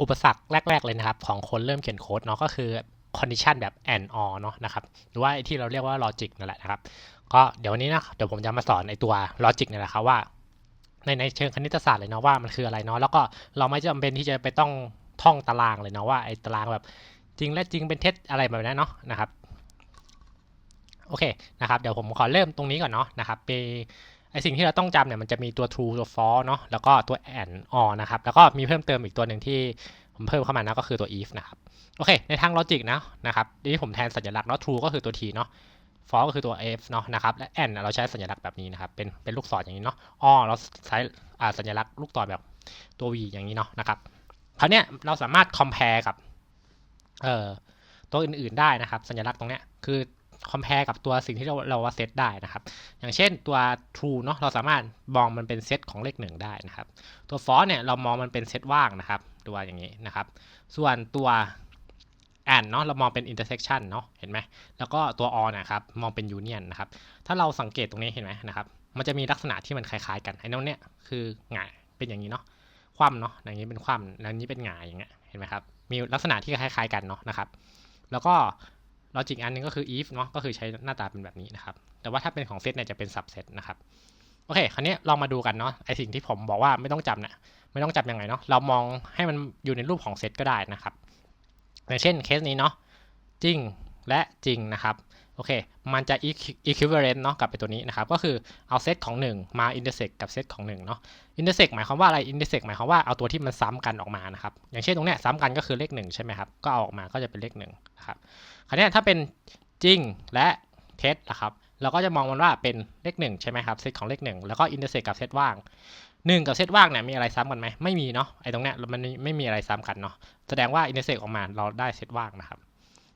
อุปสรรคแรก ๆ เลยนะครับ ของคนเริ่มเขียนโค้ดเนาะก็คือ condition แบบ and or เนาะนะครับ หรือว่าที่เราเรียกว่า logic นั่นแหละนะครับ ก็เดี๋ยววันนี้นะเดี๋ยวผมจะมาสอนในตัว logic นี่แหละครับว่า ในในเชิงคณิตศาสตร์เลยเนาะว่ามันคืออะไรเนาะแล้วก็เราไม่จำเป็นที่จะไปต้องท่องตารางเลยเนาะว่าไอ้ตารางแบบจริงและจริงเป็นเท็จอะไรแบบนั้นเนาะนะครับโอเคนะครับเดี๋ยวผมขอเริ่มตรงนี้ก่อนเนาะนะครับไป ไอสิ่งที่เราต้องจำเนี่ยมันจะมีตัว true ตัว false เนาะแล้วก็ตัว and or นะครับแล้วก็มีเพิ่มเติมอีกตัวหนึ่งที่ผมเพิ่มเข้ามานะก็คือตัว if นะครับโอเคในทาง logic นะนะครับที่ผมแทนสัญลักษณ์เนาะ true ก็คือตัว t เนาะ for ก็คือตัว f เนาะนะครับและ and เราใช้สัญลักษณ์แบบนี้นะครับเป็นเป็นลูกศรอย่างนี้เนาะ or เราใช้สัญลักษณ์ลูกศรแบบตัว v อย่างนี้เนาะนะครับคราวเนี้ยเราสามารถ compare กับเอ่อตัวอื่นๆได้นะครับ สัญลักษณ์ตรงเนี้ยคือ compare กับตัวสิ่งที่เราเราว่าเซตได้นะครับ อย่างเช่นตัว true เนาะเราสามารถมองมันเป็นเซตของเลขหนึ่งได้นะครับ ตัว false เนี่ยเรามองมันเป็นเซตว่างนะครับ ตัวอย่างนี้นะครับ ส่วนตัว and เนาะเรามองเป็น intersection เนาะเห็นไหมแล้วก็ตัว or นะครับมองเป็น union นะครับ ถ้าเราสังเกตตรงนี้เห็นไหมนะครับ มันจะมีลักษณะที่มันคล้ายๆกันไอ้ตรงเนี้ยคือหงายเป็นอย่างนี้เนาะคว่ำเนาะอย่างนี้เป็นคว่ำแล้วนี้เป็นหงายอย่างเงี้ยเห็นไหมครับมีลักษณะที่คล้ายๆกันเนาะนะครับ แล้วก็ ลอจิกอันนึงก็คือ if เนาะก็คือใช้หน้าตาเป็นแบบนี้นะครับ แต่ว่าถ้าเป็นของเซตเนี่ยจะเป็น subset นะครับ โอเค คราวนี้ลองมาดูกันเนาะไอสิ่งที่ผมบอกว่าไม่ต้องจำเนี่ยไม่ต้องจำยังไงเนาะเรามองให้มันอยู่ในรูปของเซตก็ได้นะครับอย่างเช่นเคสนี้เนาะจริงและจริงนะครับ โอเค มันจะ equivalent เนาะกับไปตัวนี้นะครับ ก็คือเอาเซตของ 1 มา intersect กับเซตของ1เนาะ intersect หมายความว่าอะไร intersect หมายความว่าเอาตัวที่มันซ้ำกันออกมานะครับ อย่างเช่นตรงเนี้ยซ้ำกันก็คือเลข1ใช่ไหมครับ ก็เอาออกมาก็จะเป็นเลข1นะครับ คราวนี้ถ้าเป็นจริงและเท็จนะครับเราก็จะมองมันว่าเป็นเลข1ใช่ไหมครับ เซตของเลข1แล้วก็ intersect กับเซตว่าง1 กับเซตว่างเนี่ยมีอะไรซ้ำกันไหมไม่มีเนาะ ไอ้ตรงเนี้ยมันไม่มีอะไรซ้ำกันเนาะ แสดงว่า intersect ออกมาเราได้เซตว่างนะครับ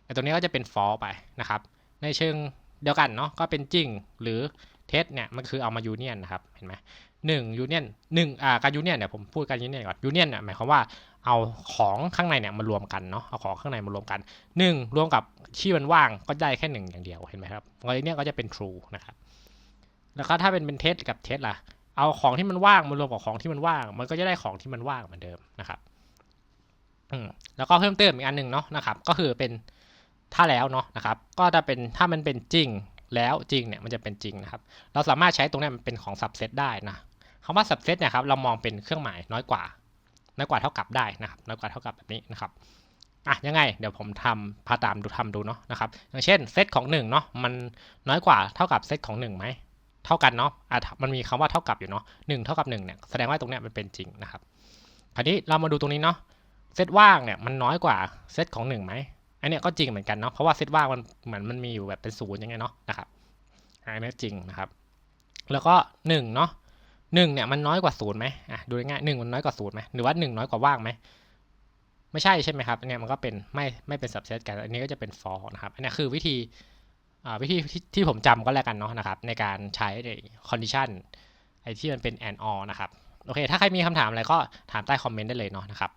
ไอ้ตัวนี้ก็จะเป็น false ไปนะครับ ในเชิงเดียวกันเนาะก็เป็นจริงหรือเท็จเนี่ยมันคือเอามายูเนียนนะครับเห็นไหมหนึ่งยูเนียนหนึ่งอ่าการยูเนียนเนี่ยผมพูดการยูเนียนก่อนยูเนียนเนี่ยหมายความว่าเอาของข้างในเนี่ยมารวมกันเนาะเอาของข้างในมารวมกันหนึ่งรวมกับที่มันว่างก็ได้แค่หนึ่งอย่างเดียวเห็นไหมครับอันนี้ก็จะเป็น true นะครับแล้วก็ถ้าเป็นเป็นเท็จกับเท็จล่ะเอาของที่มันว่างมารวมกับของที่มันว่าง มันก็จะได้ของที่มันว่างเหมือนเดิมนะครับอืมแล้วก็เพิ่มเติมอีกอันหนึ่งเนาะนะครับก็คือเป็น ถ้าแล้วเนาะนะครับ ก็จะเป็นถ้ามันเป็นจริงแล้วจริงเนี่ยมันจะเป็นจริงนะครับ เราสามารถใช้ตรงนี้มันเป็นของ subset ได้นะคำว่า subset เนี่ยครับเรามองเป็นเครื่องหมายน้อยกว่า น้อยกว่าเท่ากับได้นะครับ น้อยกว่าเท่ากับแบบนี้นะครับอะยังไงเดี๋ยวผมทำพาตามดูทำดูเนาะนะครับ อย่างเช่นเซตของ1เนาะมันน้อยกว่าเท่ากับเซตของ1ไหมเท่ากันเนาะอะมันมีคำว่าเท่ากับอยู่เนาะหเท่ากับ1เนี่ยแสดงว่าตรงเนี้ยมันเป็นจริงนะครับ คราวนี้เรามาดูตรงนี้เนาะเซตว่างเนี่ยมันน้อยกว่าเซตของ1ไหม อันนี้ก็จริงเหมือนกันเนาะเพราะว่าเซตว่างมันเหมือนมันมีอยู่แบบเป็นศูนย์ย่างเงี้ยเนาะนะครับอันนี้จริงนะครับ แล้วก็หนึ่งเนาะหนึ่งเนี่ยมันน้อยกว่าศูนย์ไหมอะดูง่ายหนึ่งมันน้อยกว่าศูนย์ไหมหรือว่าหนึ่งน้อยกว่าว่างไหมไม่ใช่ใช่ไหมครับเนี่ยมันก็เป็นไม่ไม่เป็น subset กัน อันนี้ก็จะเป็น for นะครับ อันนี้คือวิธีอ่าวิธีที่ที่ผมจำก็แล้วกันเนาะนะครับ ในการใช้ใน condition ไอ้ที่มันเป็น and or นะครับ โอเค ถ้าใครมีคำถามอะไรก็ถามใต้คอมเมนต์ได้เลยเนาะนะครับ